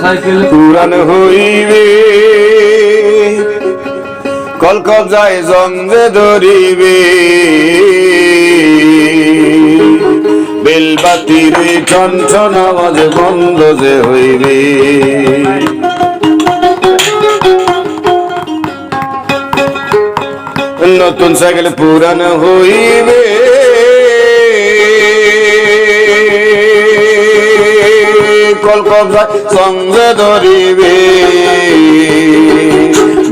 Cycle. পুরান হইবে। যায় জঙ্গে ধরিবে। বেলবাতির ঠন আওয়াজ বন্ধ যে হইবে। নতুন সাইকেল পুরান হইবে। কলকবজা সঙ্গে ধরিবে।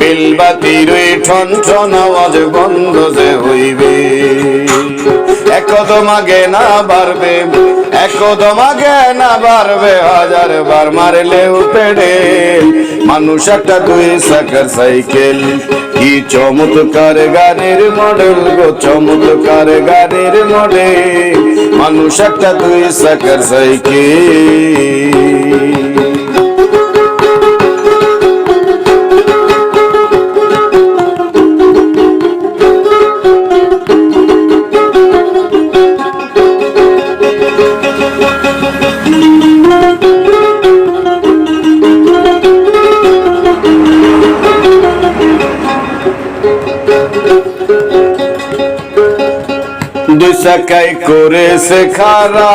বিলবাতির ঠন ঠন আওয়াজ বন্ধ যে হইবে। একদম আগে না বাড়বে একদম আগে না বাড়বে, হাজার বার মারলেও পেড়ে মানুষ একটা দুই চাকার সাইকেল, কি চমৎকার গাড়ির মডেল গো, চমৎকার গাড়ির মডেল। মানুষ একটা দুই চাকার সাইকেল। দুই চাকাই করেছে খারা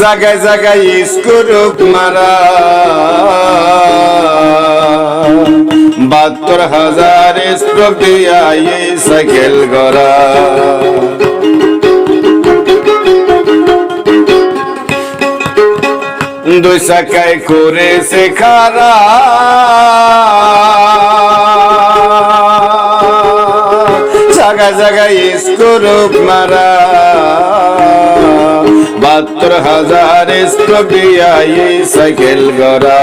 জাগায় জাগায় স্কুরুক মারা। বাহাত্তর হাজার স্ট্রোক দিয়া সাইকেল গড়া। দুই চাকায় করেছে খারা জায়গায় জায়গায় স্কুরুপ মারা। বাহাত্তর হাজার এই সাইকেল গড়া।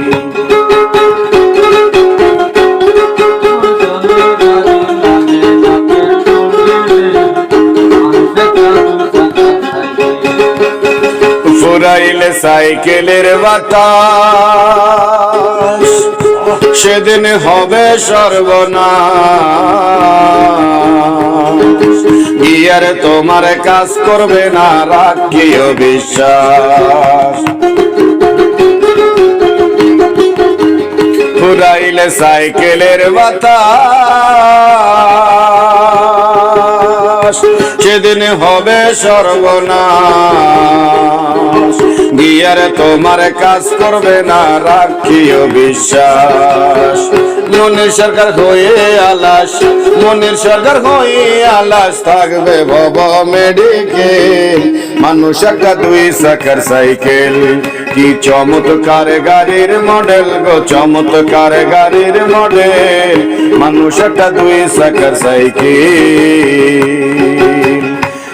ফুরাইলে সাইকেলের বাতাস। সেদিন হবে সর্বনাশ। গিয়ার তোমার কাজ করবে না রাখিও বিশ্বাস ফুরাইলে সাইকেলের বাতাস। সেদিন হবে সর্বনাশ। গিয়ার তোমার কাজ করবে না, রাখিও বিশ্বাস। মনের সরকার হয়ে আলাস, মনের সরকার হয়ে আলাস থাকবে ভব মেডিকেল। মানুষ একটা দুই চাকার সাইকেল, কি চমৎকার গাড়ির মডেল গো, চমৎকার গাড়ির মডেল। মানুষ একটা দুই চাকার সাইকেল।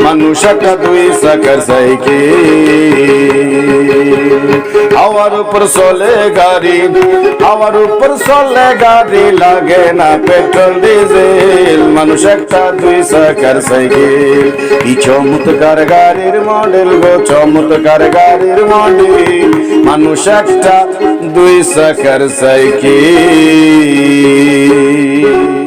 মানুষ একটা দুই চাকার সাইকেল। হাওয়ার উপর চলে গাড়ি হাওয়ার উপর চলে গাড়ি লাগে না পেট্রোল, ডিজেল। মানুষ একটা দুই চাকার সাইকেল। কি চমৎকার গাড়ির মডেল গো, চমৎকার গাড়ির মডেল। মানুষ দুই চাকার সাইকেল।